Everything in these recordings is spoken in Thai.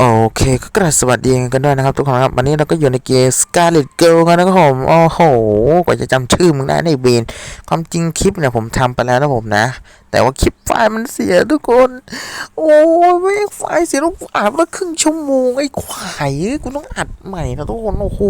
โอเคก็กระสวัสดีกันด้วยนะครับทุกคนครับวันนี้เราก็อยู่ในเกม Scarlet Girl กันนะครับผมโอ้โหกว่าจะจำชื่อมึงได้ในเบนความจริงคลิปเนี่ยผมทำไปแล้วนะผมนะ แต่ว่าคลิปไฟล์มันเสียทุกคน โอ้ยไม่ไฟล์เสียต้องอัดมาครึ่งชั่วโมงไอ้ควายเอ้ยกูต้องอัดใหม่นะทุกคนโอ้โห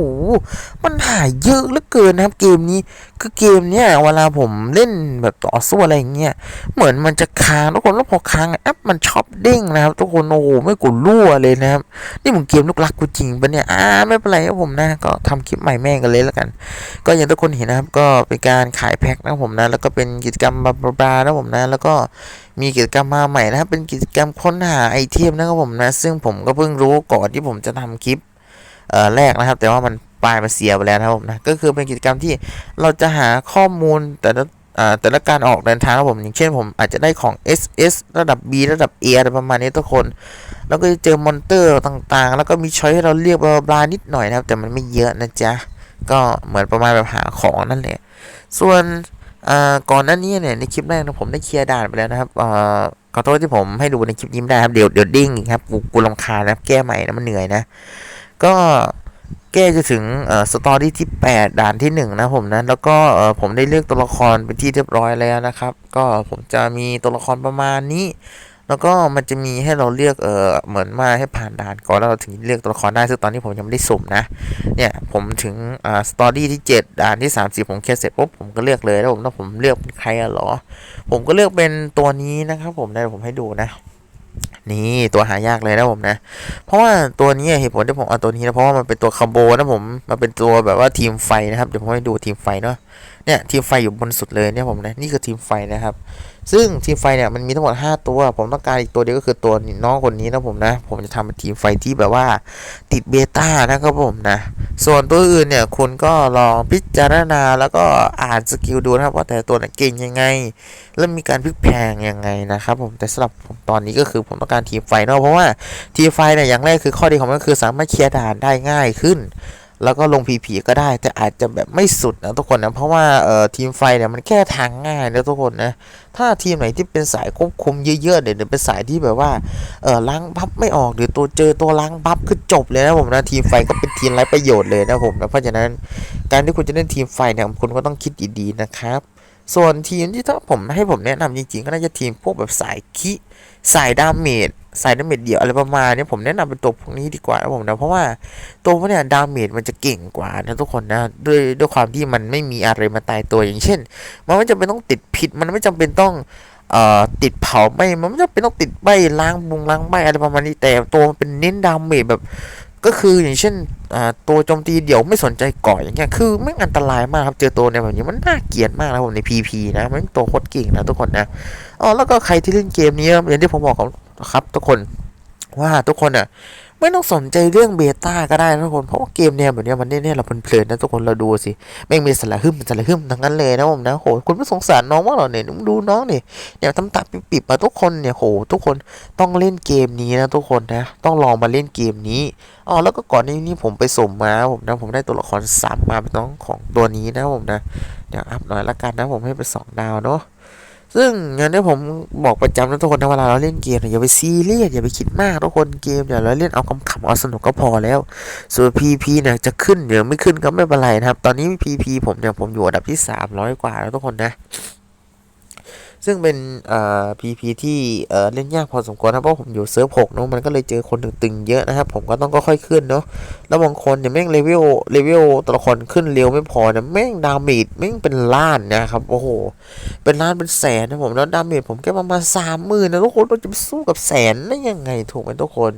มันหายเยอะเหลือเกินนะครับเกมนี้คือเกมเนี่ยเวลาผมเล่นแบบต่อสู้อะไรเงี้ยเหมือนมันจะค้างทุกคนแล้วพอค้างแอปมันชอบเด้งนะครับทุกคนโอ้โหไม่กูรั่วเลยนะครับนี่มึงเกมลูกรักกูจริงปะเนี่ยอ่าไม่เป็นไรครับผมนะก็ทำคลิปใหม่แม่งกันเลยแล้วกัน ก็อย่างทุกคนเห็นนะครับก็เป็นการขายแพ็คนะผมนะแล้วก็เป็นกิจกรรมบาบาๆนะผมนะแล้วแล้วก็มีกิจกรรมมาใหม่นะครับเป็นกิจกรรมค้นหาไอเทมนะครับผมนะซึ่งผมก็เพิ่งรู้ก่อนที่ผมจะทำคลิปแรกนะครับ แต่ว่ามันปลายมาเสียไปแล้วนะครับผมนะก็คือเป็นกิจกรรมที่เราจะหาข้อมูลแต่ละแต่ละการออกเดินทางครับผมอย่างเช่นผมอาจจะได้ของ SS ระดับ B ระดับ A อะไรประมาณนี้ทุกคน แล้วก็จะเจอมอนเตอร์ต่างๆ แล้วก็มีช้อยให้เราเรียกบลาบลานิดหน่อยนะครับ แต่มันไม่เยอะนะจ๊ะ ก็เหมือนประมาณแบบหาของนั่นแหละ ส่วน ก่อนหน้านี้เนี่ยในคลิปแรกนะผมได้เคลียร์ด่านไปแล้วนะครับอขอโทษที่ผมให้ดูในคลิปนี้ไม่ได้ครับเดี๋ยวเดี๋ยวดิ้งอีกครับกูกูรำคานะครับแก้ใหม่นะมันเหนื่อยนะ ก็แก้จะถึงสตอรี่ที่ 8 ด่านที่ 1 นะผมนะแล้วก็ผมได้เลือกตัวละครเป็นที่เรียบร้อยแล้วนะครับ ก็ผมจะมีตัวละครประมาณนี้ แล้วก็มันจะมีให้เราเลือกเออเหมือนมาให้ผ่านด่านก่อนแล้วเราถึงเลือกตัวละครได้ซึ่งตอนนี้ผมยังไม่ได้สุ่มนะเนี่ยผมถึงอ่าสตอรี่ที่ 7 ด่านที่ 30 ผมเคลียร์เสร็จปุ๊บผมก็เลือกเลยแล้วผมแล้วผมเลือกเป็นใครอะเหรอ ผมก็เลือกเป็นตัวนี้นะครับผมได้ผมให้ดูนะนี่ตัวหายากเลยนะผมนะ เพราะว่าตัวนี้เหตุผลที่ผมเอาตัวนี้นะเพราะว่ามันเป็นตัวคอมโบนะผมมันเป็นตัวแบบว่าทีมไฟนะครับเดี๋ยวผมให้ดูทีมไฟเนาะ เนี่ยทีมไฟอยู่บนสุดเลยเนี่ยผมนะนี่คือทีมไฟนะครับ ซึ่งทีมไฟเนี่ยมันมีทั้งหมด 5 ตัว ผมต้องการอีกตัวเดียวก็คือตัวน้องคนนี้นะผมนะ ผมจะทำเป็นทีมไฟที่แบบว่าติดเบต้านะครับผมนะ ส่วนตัวอื่นเนี่ยคุณก็ลองพิจารณาแล้วก็อ่านสกิลดูนะครับว่าแต่ตัวเนี่ยเก่งยังไง แล้วมีการพลิกแพงยังไงนะครับผมแต่สำหรับผมตอนนี้ก็คือผมต้องการทีมไฟเนาะเพราะว่าทีมไฟเนี่ยอย่างแรกคือข้อดีของมันก็คือสามารถเคลียร์ด่านได้ง่ายขึ้น แล้วก็ลงผีๆก็ได้ แต่อาจจะแบบไม่สุดนะทุกคนนะ เพราะว่าเอ่อทีมไฟเนี่ยมันแค่ทางง่ายนะทุกคนนะ ถ้าทีมไหนที่เป็นสายควบคุมเยอะๆเดี๋ยวเป็นสายที่แบบว่าเออล้างบัฟไม่ออกหรือตัวเจอตัวล้างบัฟคือจบเลยนะผมนะทีมไฟก็เป็นทีมไร้ประโยชน์เลยนะผมนะเพราะฉะนั้นการที่คุณจะเล่นทีมไฟเนี่ยคุณก็ต้องคิดดีๆนะครับ ส่วนทีมที่ถ้าผมให้ผมแนะนำจริงๆ ก็น่าจะทีมพวกแบบสายคิสายดาเมจสายดาเมจเดี่ยวอะไรประมาณนี้ผมแนะนำเป็นตัวพวกนี้ดีกว่านะผมนะเพราะว่าตัวพวกเนี้ยดาเมจมันจะเก่งกว่านะทุกคนนะด้วยด้วยความที่มันไม่มีอะไรมาตายตัวอย่างเช่น มันไม่จำเป็นต้องติดพิษมันไม่จำเป็นต้องเอ่อติดเผาไหมมันไม่จำเป็นต้องติดใบล้างบุงล้างใบอะไรประมาณนี้แต่ตัวมันเป็นเน้นดาเมจแบบ ก็คืออย่างเช่นตัวโจมตีเดี่ยวไม่สนใจก่ออย่างเงี้ยคือไม่อันตรายมากครับเจอตัวในแบบนี้มันน่าเกลียดมากนะผมใน PP นะมันตัวโคตรเก่งนะทุกคนนะอ๋อแล้วก็ใครที่เล่นเกมนี้อย่างที่ผมบอกครับทุกคนว่าทุกคนอะ ไม่ต้องสนใจเรื่องเบต้าก็ได้นะทุกคนเพราะว่าเกมเนี่ยแบบเนี้ยมันเนี่ยเราเพลินๆนะทุกคนเราดูสิแม่งมีสละหึมสละหึมทั้งนั้นเลยนะผมนะโหคุณไม่สงสารน้องว่าหรอเนี่ยดูน้องเนี่ยเนี่ยทำตาปิบๆมาทุกคนเนี่ยโหทุกคนต้องเล่นเกมนี้นะทุกคนนะต้องลองมาเล่นเกมนี้อ๋อแล้วก็ก่อนนี้นี่ผมไปสมมาผมนะผมได้ตัวละครซ้ำมาเป็นน้องของตัวนี้นะผมนะเดี๋ยวอัพหน่อยละกันนะผมให้เป็นสองดาวเนาะ ซึ่งอย่างที่ผมบอกประจำนะทุกคนนะเวลาเราเล่นเกมเนี่ยอย่าไปซีเรียสอย่าไปคิดมากทุกคนเกมเดี๋ยวเราเล่นเอาคำขำเอาสนุกก็พอแล้ว ส่วน PP เนี่ยจะขึ้นหรือไม่ขึ้นก็ไม่เป็นไรนะครับ ตอนนี้ PP ผมเนี่ยผมอยู่อันดับที่ 300 กว่าแล้วทุกคนนะ ซึ่งเป็นเอ่อ PP ที่เอ่อเล่นยากพอสมควรนะเพราะผมอยู่เซิร์ฟ6เนาะมันก็เลยเจอคนตึงๆเยอะนะครับ ผมก็ต้องค่อยๆขึ้นเนาะแล้วบางคนเนี่ยแม่งเลเวลเลเวลตัวละครขึ้นเร็วไม่พอเนี่ยแม่งดาเมจแม่งเป็นล้านนะครับโอ้โหเป็นล้านเป็นแสนนะผมแล้วดาเมจผมแค่ประมาณสามหมื่นนะทุกคนเราจะไปสู้กับแสนได้ยังไงถูกไหมทุกคน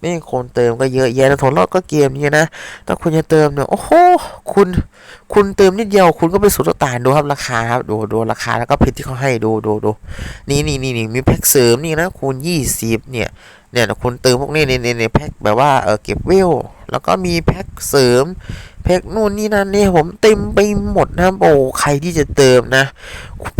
แม่คนเติมก็เยอะแยะแล้วทนรอดก็เกมนี้นะถ้าคุณจะเติมเนี่ยโอ้โหคุณคุณเติมนิดเดียวคุณก็ไปสุดตานดูครับราคาครับดูดูราคาแล้วก็เพชรที่เขาให้ดูดูดูนี่นี่นี่นี่มีแพ็กเสริมนี่นะคูณยี่สิบเนี่ยเนี่ยคุณเติมพวกนี้ในในในแพ็กแบบว่าเออเก็บเวลแล้วก็มีแพ็กเสริมแพ็กนู่นนี่นั่นเนี่ยผมเต็มไปหมดนะโอ้ใครที่จะเติมนะ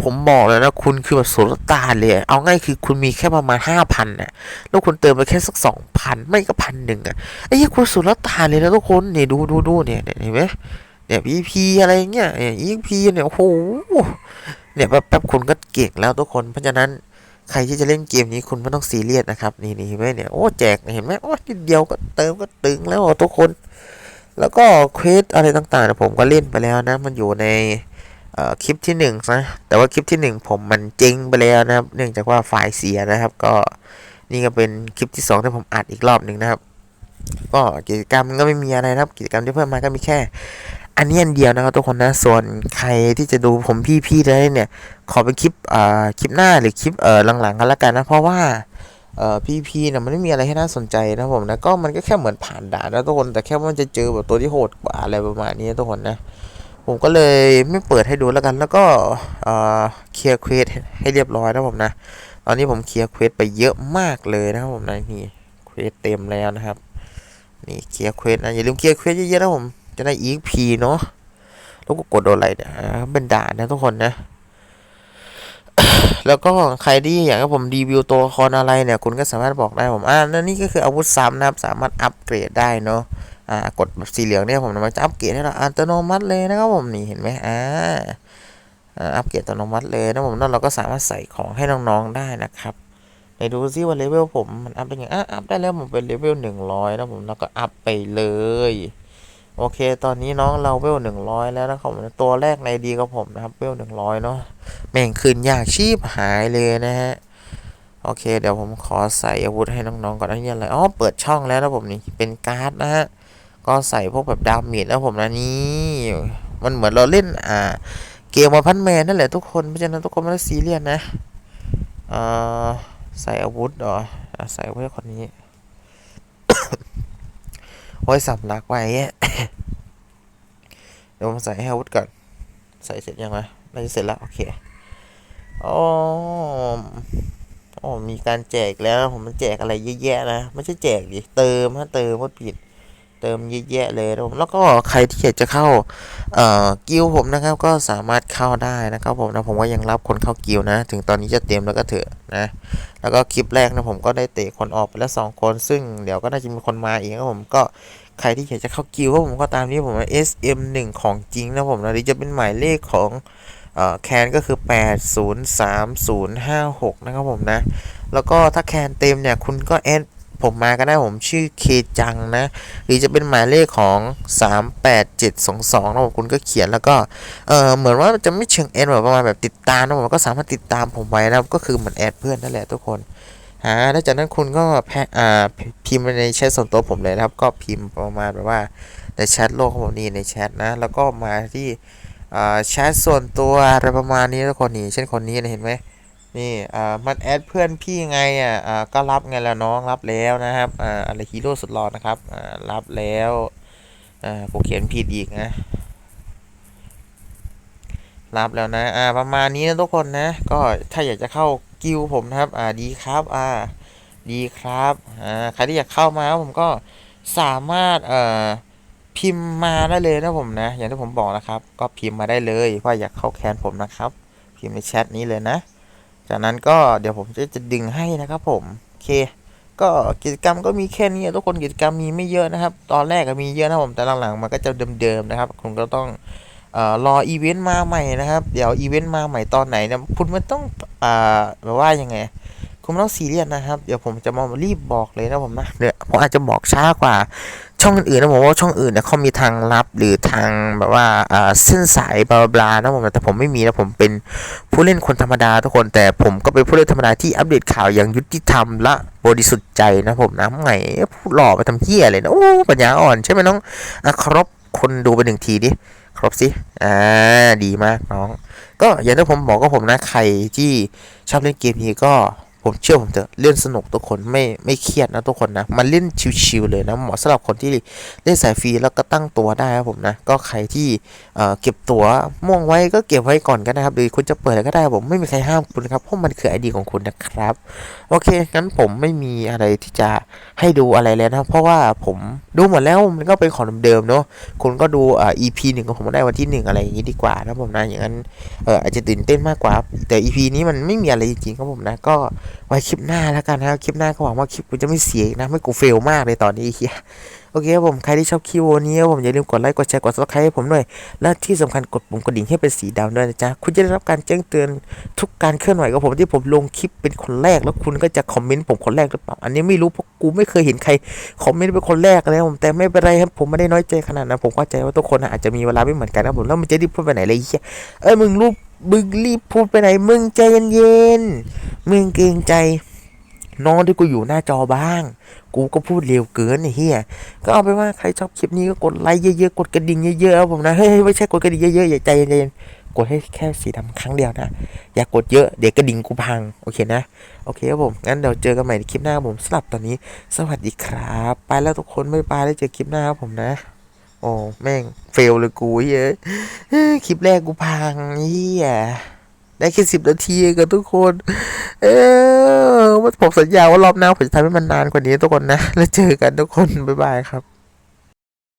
ผมบอกเลยนะคุณคือแบบสุดตาเลย เอาง่ายคือคุณมีแค่ประมาณห้าพันน่ะแล้วคุณเติมไปแค่สักสองพันไม่ก็พันหนึ่งอะไอ้คุณสุดตาเลยนะทุกคนเนี่ยดูดูดูเนี่ยเห็นไหม เนี่ย EP อะไรเงี้ยเนี่ย EP เนี่ยโอ้โหเนี่ยแป๊บๆคุณก็เก่งแล้วทุกคนเพราะฉะนั้นใครที่จะเล่นเกมนี้คุณไม่ต้องซีเรียสนะครับ นี่นี่เห็นไหมเนี่ยโอ้แจกเห็นไหมโอ้นิดเดียวก็เติมก็ตึงแล้วทุกคน แล้วก็เควสอะไรต่างๆนี่ยผมก็เล่นไปแล้วนะ มันอยู่ในคลิปที่หนึ่งนะแต่ว่าคลิปที่หนึ่งผมมันเจ๊งไปแล้วนะครับ เนื่องจากว่าไฟล์เสียนะครับ ก็นี่ก็เป็นคลิปที่สองที่ผมอัดอีกรอบหนึ่งนะครับ ก็กิจกรรมก็ไม่มีอะไรนะครับ กิจกรรมที่เพิ่มมาก็มีแค่ อันนี้อันเดียวนะครับทุกคนนะ ส่วนใครที่จะดูผมพี่ๆได้เนี่ย ขอเป็นคลิปอ่าคลิปหน้าหรือคลิปเอ่อหลังๆกันละกันนะ เพราะว่าเอ่อพี่ๆนี่ยมันไม่มีอะไรให้น่าสนใจนะผมนะก็มันก็แค่เหมือนผ่านด่านนะทุกคน แต่แค่ว่ามันจะเจอแบบตัวที่โหดกว่าอะไรประมาณนี้ทุกคนนะผมก็เลยไม่เปิดให้ดูแล้วกัน แล้วก็เอ่อเคลียร์เควสให้เรียบร้อยนะผมนะ ตอนนี้ผมเคลียร์เควสไปเยอะมากเลยนะครับผมนะนี่เควสเต็มแล้วนะครับ นี่เคลียร์เควสนะอย่าลืมเคลียร์เควสเยอะๆนะผม จะได้ EXP เนาะแล้วก็กดโดนอะไรเนี่ยเป็นด่านนะทุกคนนะ แล้วก็ใครที่อยากให้ผมรีวิวตัวละครอะไรเนี่ย คุณก็สามารถบอกได้ผมอ่านั่นนี่ก็คืออาวุธซ้ำนะครับ สามารถอัปเกรดได้เนาะอ่ากดแบบสีเหลืองเนี่ยผมมันจะอัปเกรดให้เราอัตโนมัติเลยนะครับผมนี่เห็นไหมอ่าอัปเกรดอัตโนมัติเลยนะผมนั่นเราก็สามารถใส่ของให้น้องๆได้นะครับไหนดูซิว่าเลเวลผมมันอัพได้ยังอะอัพได้แล้วผมเป็นเลเวลหนึ่งร้อยนะผมแล้วก็อัพไปเลย โอเค ตอนนี้น้องเราเวลหนึ่งร้อยแล้วนะครับตัวแรกในดีกับผมนะครับเวลหนึ่งร้อยเนาะแม่งคืนยากชีพหายเลยนะฮะ โอเค เดี๋ยวผมขอใส่อาวุธให้น้องๆก่อนนะนี่อะไรอ๋อเปิดช่องแล้วนะผมนี่เป็นการ์ดนะฮะ ก็ใส่พวกแบบดาเมจนะผมนะนี่ มันเหมือนเราเล่นอ่า เกมมาพันแมนนั่นแหละทุกคนเพราะฉะนั้นทุกคนไม่ต้องซีเรียสนะอ่าใส่อาวุธเหรอใส่อาวุธคนนี้โอ้ยสำลักไว้ ดี๋ยวผมใส่ให้อาวุธก่อน ใส่เสร็จยังไงน่าจะเสร็จแล้ว โอเคอ๋ออ๋อมีการแจกแล้วผมมันแจกอะไรเยอะแยะนะไม่ใช่แจกดิเติมฮะเติมว่าผิดเติมเยอะแยะเลยนะผมแล้วก็ใครที่อยากจะเข้าเอ่อกิลผมนะครับก็สามารถเข้าได้นะครับผมนะผมก็ยังรับคนเข้ากิลนะ ถึงตอนนี้จะเต็มแล้วก็เถอะนะแล้วก็คลิปแรกนะผมก็ได้เตะคนออกไปแล้วสองคน ซึ่งเดี๋ยวก็น่าจะมีคนมาอีกนะผมก็ ใครที่อยากจะเข้ากิลด์ผมก็ตามนี้ผม SM1 ของจริงนะผมนะหรือจะเป็นหมายเลขของแคนก็คือ 803056 นะครับผมนะ แล้วก็ถ้าแคนเต็มเนี่ยคุณก็แอดผมมาก็ได้ผมชื่อเคจังนะ หรือจะเป็นหมายเลขของ 38722นะผมคุณก็เขียนแล้วก็เออเหมือนว่าจะไม่เชิงแอดแบบประมาณแบบติดตามนะผมก็สามารถติดตามผมไว้นะก็คือเหมือนแอดเพื่อนนั่นแหละทุกคน ฮะแล้วจากนั้นคุณก็แพอ่าพิมพ์ในแชทส่วนตัวผมเลยนะครับ ก็พิมพ์ประมาณแบบว่าในแชทโลกของผมนี่ในแชทนะ แล้วก็มาที่แชทส่วนตัวอะไรประมาณนี้ทุกคนนี่เช่นคนนี้นะเห็นไหมนี่อ่ามันแอดเพื่อนพี่ไงอะอ่าก็รับไงแล้วน้องรับแล้วนะครับอ่าอะไรฮีโร่สุดหล่อนะครับอ่ารับแล้วอ่าผมเขียนผิดอีกนะรับแล้วนะอ่าประมาณนี้นะทุกคนนะ ก็ถ้าอยากจะเข้า กิลผมนะครับอ่าดีครับอ่าดีครับอ่าใครที่อยากเข้ามาผมก็สามารถเอ่อพิมพ์มาได้เลยนะผมนะ อย่างที่ผมบอกนะครับ ก็พิมพ์มาได้เลยว่าอยากเข้าแคนผมนะครับ พิมพ์ในแชทนี้เลยนะ จากนั้นก็เดี๋ยวผมจะจะดึงให้นะครับผมโอเค ก็กิจกรรมก็มีแค่นี้ทุกคนกิจกรรมมีไม่เยอะนะครับ ตอนแรกก็มีเยอะนะผมแต่หลังๆมันก็จะเดิมๆนะครับคุณก็ต้อง รออีเวนต์มาใหม่นะครับ เดี๋ยวอีเวนต์มาใหม่ตอนไหนนี่ยคุณไม่ต้องอแบบว่ายังไง คุณต้องซีเรียสนะครับ เดี๋ยวผมจะมารีบบอกเลยนะผมนะเดี๋ยวผมอาจจะบอกช้ากว่า ช่องอื่นๆนะผมว่าช่องอื่นเนี่ยเขามีทางลับหรือทางแบบว่าเส้นสายบลาบลานะผมแต่ผมไม่มีนะผมเป็นผู้เล่นคนธรรมดาทุกคนแต่ผมก็เป็นผู้เล่นธรรมดาที่อัปเดตข่าวอย่างยุติธรรมและบริสุทธิ์ใจนะผมนะไงพูดหล่อไปทำเหี้ยเลยนะโอ้ปัญญาอ่อนใช่ไหมน้องอครบคนดูไปหนึ่งทีดิ ครบสิอ่าดีมากน้อง ก็อย่างที่ผมบอกก็ผมนะใครที่ชอบเล่นเกมนี้ก็ ผมเชื่อผมเถอะเล่นสนุกทุกคนไม่ไม่เครียดนะทุกคนนะมันเล่นชิวๆเลยนะเหมาะสำหรับคนที่เล่นสายฟรีแล้วก็ตั้งตัวได้ครับผมนะก็ใครที่เอ่อเก็บตัวม่วงไว้ก็เก็บไว้ก่อนก็ได้ครับหรือคุณจะเปิดอะไรก็ได้ผมไม่มีใครห้ามคุณครับเพราะมันคือไอดีของคุณนะครับโอเคงั้นผมไม่มีอะไรที่จะให้ดูอะไรแล้วนะเพราะว่าผมดูหมดแล้วมันก็เป็นของเดิมๆเนาะคุณก็ดูอ่า EP หนึ่งของผมได้วันที่หนึ่งอะไรอย่างนี้ดีกว่านะผมนะอย่างนั้นเอออาจจะตื่นเต้นมากกว่า แต่ EP นี้มันไม่มีอะไรจริงๆครับผมนะก็ไว้คลิปหน้าแล้วกันนะครับคลิปหน้าก็หวังว่าคลิปกูจะไม่เสียนะไม่กูเฟลมากเลยตอนนี้เฮียโอเคครับผมใครที่ชอบคลิปวันนี้ครับผมอย่าลืมกดไลค์กดแชร์กด subscribe ให้ผมหน่อยและที่สำคัญกดปุ่มกระดิ่งให้เป็นสีดำด้วยนะจ๊ะคุณจะได้รับการแจ้งเตือนทุกการเคลื่อนไหวของผมที่ผมลงคลิปเป็นคนแรก แล้วคุณก็จะคอมเมนต์ผมคนแรกหรือเปล่าอันนี้ไม่รู้เพราะกูไม่เคยเห็นใครคอมเมนต์เป็นคนแรกเลยผมแต่ไม่เป็นไรครับผมไม่ได้น้อยใจขนาดนั้นผมเข้าใจว่าทุกคนอาจจะมีเวลาไม่เหมือนกันนะผมแล้วมันจะรีบพูดไปไหนเลยเฮียเอ้ยมึงรูป มึงรีบพูดไปไหน มึงใจเย็นๆ มึงเกรงใจ น้องที่กูอยู่หน้าจอบ้าง กูก็พูดเร็วเกินไอ้เฮียก็เอาไปว่าใครชอบคลิปนี้ก็กดไลค์เยอะๆ กดกระดิ่งเยอะๆ ผมนะ เฮ้ยไม่ใช่กดกระดิ่งเยอะๆ อย่าใจเย็นๆ กดให้แค่สีดำครั้งเดียวนะ อย่ากดเยอะเดี๋ยวกระดิ่งกูพัง โอเคนะ โอเคครับผม งั้นเดี๋ยวเจอกันใหม่ในคลิปหน้าผมสำหรับตอนนี้ สวัสดีครับ ไปแล้วทุกคนไม่บายแล้วเจอคลิปหน้าครับผมนะ โอ้แม่งเฟลเลยกูเยอะคลิปแรกกูพังเฮียได้แค่สิบนาทีเองกับทุกคน เออผมสัญญาว่ารอบหน้าผมจะทำให้มันนานกว่านี้ทุกคนนะ แล้วเจอกันทุกคน บ๊ายบายครับ